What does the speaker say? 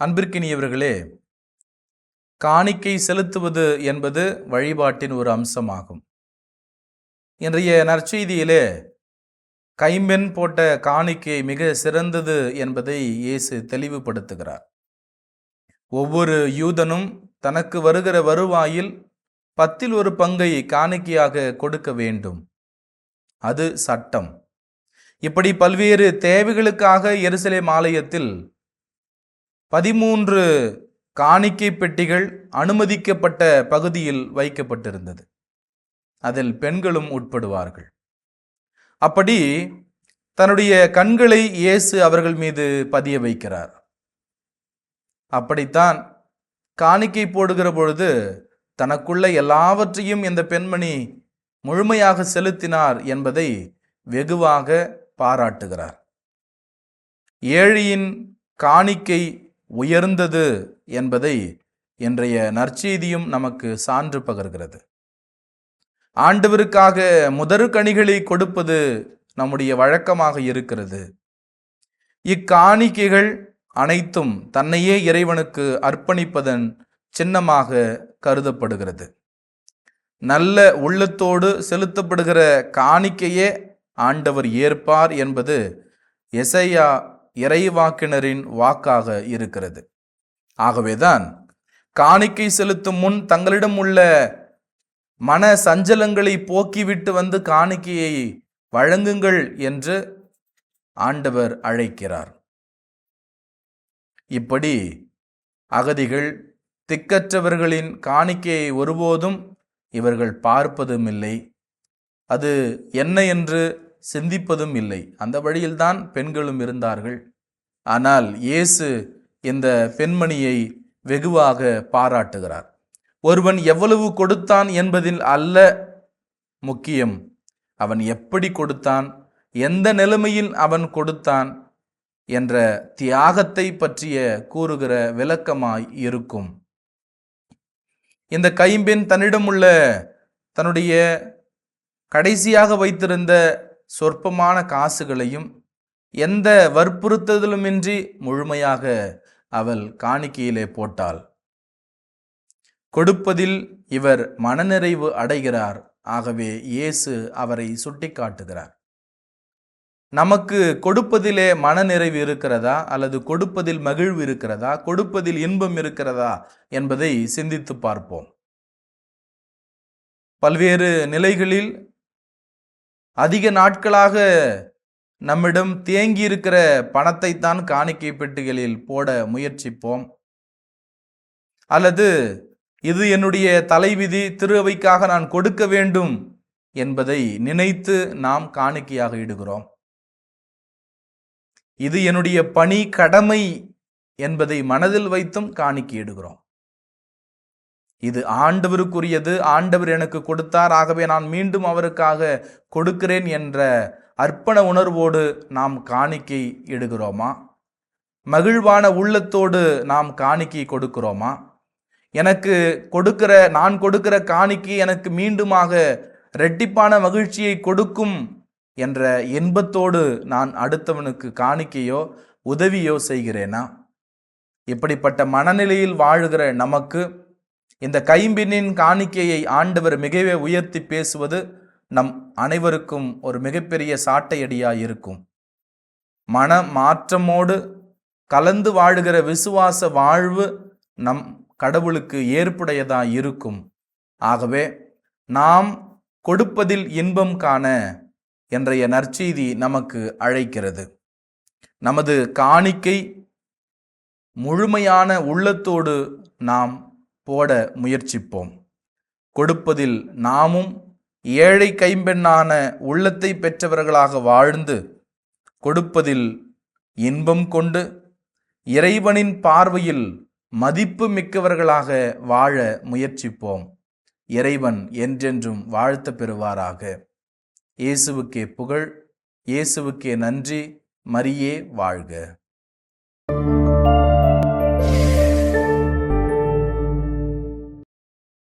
அன்பிற்கினியவர்களே காணிக்கை செலுத்துவது என்பது வழிபாட்டின் ஒரு அம்சமாகும். இன்றைய நற்செய்தியிலே கைம்பெண் போட்ட காணிக்கை மிக சிறந்தது என்பதை இயேசு தெளிவுபடுத்துகிறார். ஒவ்வொரு யூதனும் தனக்கு வருகிற வருவாயில் பத்தில் ஒரு பங்கை காணிக்கையாக கொடுக்க வேண்டும். அது சட்டம். இப்படி பல்வேறு தேவைகளுக்காக எருசலேம் ஆலயத்தில் பதிமூன்று காணிக்கை பெட்டிகள் அனுமதிக்கப்பட்ட பகுதியில் வைக்கப்பட்டிருந்தது. அதில் பெண்களும் உட்படுவார்கள். அப்படி தன்னுடைய கண்களை இயேசு அவர்கள் மீது பதிய வைக்கிறார். அப்படித்தான் காணிக்கை போடுகிற பொழுது தனக்குள்ள எல்லாவற்றையும் இந்த பெண்மணி முழுமையாக செலுத்தினார் என்பதை வெகுவாக பாராட்டுகிறார். ஏழியின் காணிக்கை உயர்ந்தது என்பதை இன்றைய நற்செய்தியும் நமக்கு சான்று பகர்கிறது. ஆண்டவருக்காக முதற் கனிகளை கொடுப்பது நம்முடைய வழக்கமாக இருக்கிறது. இக்காணிக்கைகள் அனைத்தும் தன்னையே இறைவனுக்கு அர்ப்பணிப்பதன் சின்னமாக கருதப்படுகிறது. நல்ல உள்ளத்தோடு செலுத்தப்படுகிற காணிக்கையே ஆண்டவர் ஏற்பார் என்பது எசையா இறைவாக்கினரின் வாக்காக இருக்கிறது. ஆகவேதான் காணிக்கை செலுத்தும் முன் தங்களிடம் உள்ள மன சஞ்சலங்களை போக்கிவிட்டு வந்து காணிக்கையை வழங்குங்கள் என்று ஆண்டவர் அழைக்கிறார். இப்படி அகதிகள் திக்கற்றவர்களின் காணிக்கையை ஒருபோதும் இவர்கள் பார்ப்பதும் இல்லை அது என்ன என்று சிந்திப்பதும் இல்லை. அந்த வழியில்தான் பெண்களும் இருந்தார்கள். ஆனால் இயேசு இந்த பெண்மணியை வெகுவாக பாராட்டுகிறார். ஒருவன் எவ்வளவு கொடுத்தான் என்பதில் அல்ல முக்கியம். அவன் எப்படி கொடுத்தான்? எந்த நிலைமையில் அவன் கொடுத்தான்? என்ற தியாகத்தை பற்றிய கூறுகிற விளக்கமாய் இருக்கும். இந்த கைம்பெண் தன்னிடமுள்ள தன்னுடைய கடைசியாக வைத்திருந்த சொற்பமான காசுகளையும் எந்த வற்புறுத்தலுமின்றி முழுமையாக அவள் காணிக்கையிலே போட்டாள். கொடுப்பதில் இவர் மனநிறைவு அடைகிறார். ஆகவே இயேசு அவரை சுட்டிக்காட்டுகிறார். நமக்கு கொடுப்பதிலே மனநிறைவு இருக்கிறதா? அல்லது கொடுப்பதில் மகிழ்வு இருக்கிறதா? கொடுப்பதில் இன்பம் இருக்கிறதா? என்பதை சிந்தித்து பார்ப்போம். பல்வேறு நிலைகளில் அதிக நாட்களாக நம்மிடம் தேங்கி இருக்கிற பணத்தை தான் காணிக்கை பெட்டிகளில் போட முயற்சிப்போம். அல்லது இது என்னுடைய தலைவிதி திருவைக்காக நான் கொடுக்க வேண்டும் என்பதை நினைத்து நாம் காணிக்கையாக இடுகிறோம். இது என்னுடைய பணி கடமை என்பதை மனதில் வைத்தும் காணிக்கை இடுகிறோம். இது ஆண்டவருக்குரியது ஆண்டவர் எனக்கு கொடுத்தார் ஆகவே நான் மீண்டும் அவருக்காக கொடுக்கிறேன் என்ற அர்ப்பண உணர்வோடு நாம் காணிக்கை இடுகிறோமா? மகிழ்வான உள்ளத்தோடு நாம் காணிக்கை கொடுக்கிறோமா? எனக்கு கொடுக்கிற நான் கொடுக்கிற காணிக்கை எனக்கு மீண்டுமாக ரெட்டிப்பான மகிழ்ச்சியை கொடுக்கும் என்ற இன்பத்தோடு நான் அடுத்தவனுக்கு காணிக்கையோ உதவியோ செய்கிறேனா? இப்படிப்பட்ட மனநிலையில் வாழுகிற நமக்கு இந்த கைம்பினின் காணிக்கையை ஆண்டவர் மிகவே உயர்த்தி பேசுவது நம் அனைவருக்கும் ஒரு மிகப்பெரிய சாட்டையடியாக இருக்கும் மன மாற்றமோடு கலந்து வாழுகிற விசுவாச வாழ்வு நம் கடவுளுக்கு ஏற்புடையதாக இருக்கும் ஆகவே நாம் கொடுப்பதில் இன்பம் காண என்றைய நற்செய்தி நமக்கு அழைக்கிறது. நமது காணிக்கை முழுமையான உள்ளத்தோடு நாம் போட முயற்சிப்போம். கொடுப்பதில் நாமும் ஏழை கைம்பெண்ணான உள்ளத்தை பெற்றவர்களாக வாழ்ந்து கொடுப்பதில் இன்பம் கொண்டு இறைவனின் பார்வையில் மதிப்பு மிக்கவர்களாக வாழ முயற்சிப்போம். இறைவன் என்றென்றும் வாழ்த்த பெறுவாராக. இயேசுவுக்கே புகழ் இயேசுவுக்கே நன்றி மரியே வாழ்க.